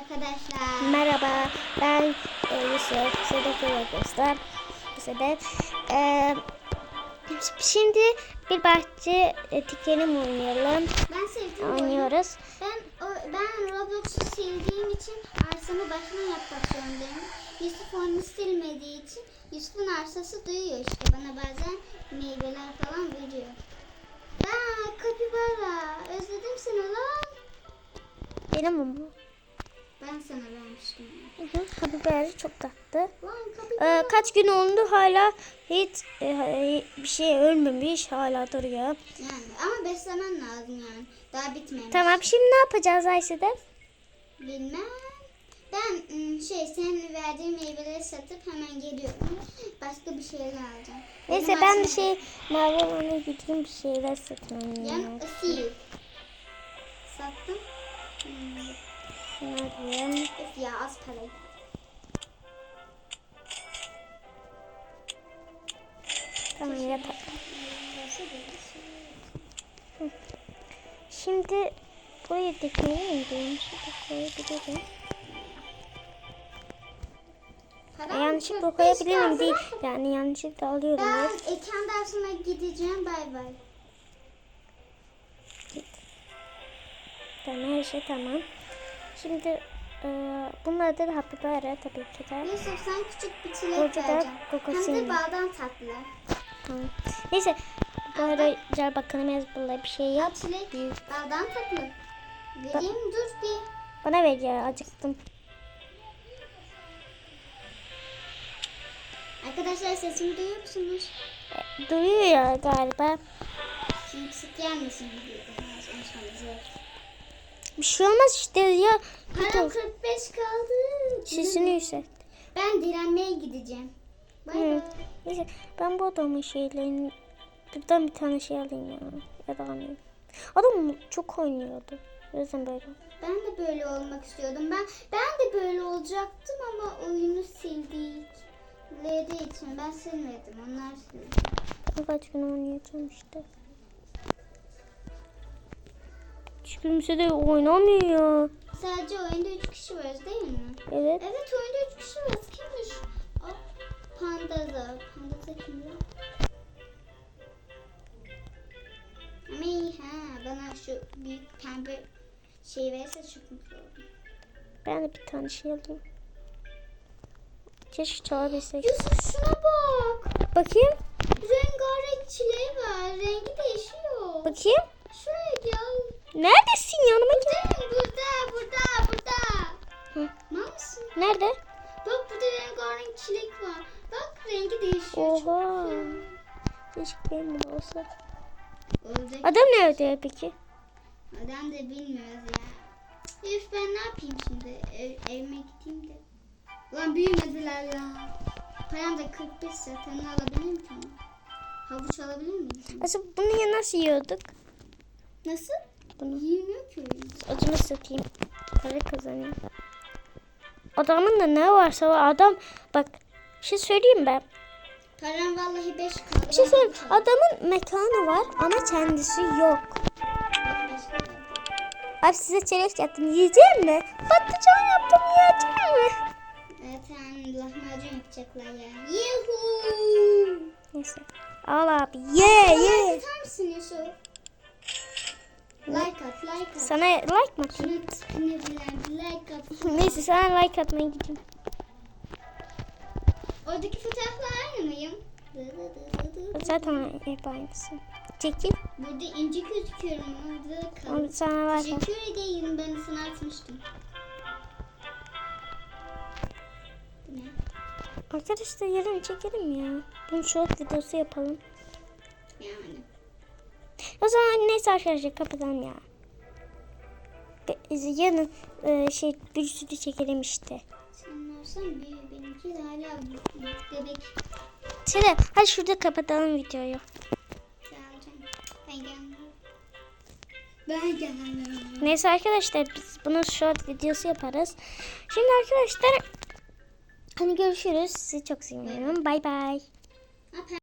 Arkadaşlar. Merhaba, ben e, Yusuf, Sedef arkadaşlar. Bu sefer e, şimdi bir bahçe e, dikelim oynayalım. Ben sevdim bu oyunu. Oynuyoruz. Ben o, ben Roblox'u sevdiğim için arsamı başına yapmak zorundayım. Yusuf onu silmediği için Yusuf'un arsası duyuyor işte. Bana bazen meyveler falan veriyor. Aa kapibara. Özledim seni lan. Benim ama. Ben sana vermiştim. Kapiberi çok tatlı. Lan kapibara. E, kaç gün oldu hala hiç e, bir şey ölmemiş hala duruyor. Yani ama beslemen lazım yani. Daha bitmemiş. Tamam şimdi ne yapacağız Ayşe'de? Bilmem. Ben ım, şey senin verdiğin meyveleri satıp hemen geliyorum. Başka bir şeyler alacağım. Neyse Benim ben bir şey mavi olana gideyim bir şeyler satayım. Yan asil. Sattım. Hmm, Ne diyeyim? Öf ya az para. Tamam şey? Şimdi buraya dikmeyi mi diyeyim? Şurada koyabilirim. Param Yanlışlıkla 45 koyabilirim değil. Yani yanlışlıkla alıyorum. Ben eken dersine gideceğim. Bay bay. Tamam her şey tamam. Şimdi e, bunlar da happy berry tabii ki de. Yusuf sen küçük bir çilek Burada da vereceğim. Hem de baldan tatlı. Tamam. Neyse. Bu arada gel bakalım Ezbullah bir şey yap. Çilek baldan tatlı. Vereyim dur bir. Bana ver ya acıktım. Arkadaşlar sesimi duyuyor musunuz? E, Duyuyor ya galiba. Şimdi sık gelmesin diye. Bir şey olmaz işte ya. Param 45 kaldı. Sesini yükselt. Ben direnmeye gideceğim. Bay bay. Neyse ben bu adamın şeylerini buradan bir tane şey alayım ya. Ya da almayayım. Adam çok oynuyordu. O yüzden böyle. Ben de böyle olmak istiyordum. Ben ben de böyle olacaktım ama oyunu sildiği Lediği için ben silmedim. Onlar sildi. Kaç gün oynayacağım işte. Hiç kimse de oynamıyor. Sadece oyunda 3 kişi varız değil mi? Evet. Evet oyunda 3 kişi varız. Kimmiş? O Pandaza. Pandaza kim lan? Ama iyi ha. Bana şu büyük pembe şey verirse çok mutlu olurum. Ben de bir tane şey alayım. Keşke çalabilsek. Yusuf şuna bak. Bakayım. Rengarenk çileği var. Rengi değişiyor. Bakayım. Neredesin yanıma gel. Burada, burada, burada. Hı. Mal mısın? Nerede? Bak burada rengarenk çilek var. Bak rengi değişiyor. Oha. Keşke benim olsa. Olacak. Adam nerede peki? Adam da bilmiyoruz ya. Üf ben ne yapayım şimdi? Ev, evime gideyim de. Ulan büyümediler ya. Param da 45 zaten alabilir miyim. Havuç alabilir miyim? Aslında bunu ya nasıl yiyorduk? Nasıl? Bunu. Yiyemiyor ki. Acımı satayım. Para kazanayım. Adamın da ne varsa o adam bak bir şey söyleyeyim ben. Param vallahi 5 kaldı. Bir şey söyleyeyim. Adamın mekanı var ama kendisi yok. Abi size çerez yaptım. Yiyecek mi? Patlıcan yaptım. Yiyecek mi? Zaten lahmacun yapacaklar ya. Yuhuu. Neyse. Al abi. Ye ye. atar mısın Yusuf? Like at, like at. Sana like mı atayım? Like at. Neyse sana like atmaya gideyim. Oradaki fotoğraflar aynı mıyım? Zaten hep aynısı. Çekil. Burada ince gözüküyorum. Orada kalın. sana at. Teşekkür ederim. Ben de sana atmıştım. Arkadaşlar yarın çekelim ya. Bunu short videosu yapalım. Neyse arkadaşlar kapatalım ya. Be- Yarın e, şey bir sürü çekelim işte. Sen olsan büyü. Benimki de hala bebek. Şimdi hadi şurada kapatalım videoyu. Ben gelmiyorum. Neyse arkadaşlar biz bunun short videosu yaparız. Şimdi arkadaşlar hani görüşürüz. Sizi çok seviyorum. Bay bay.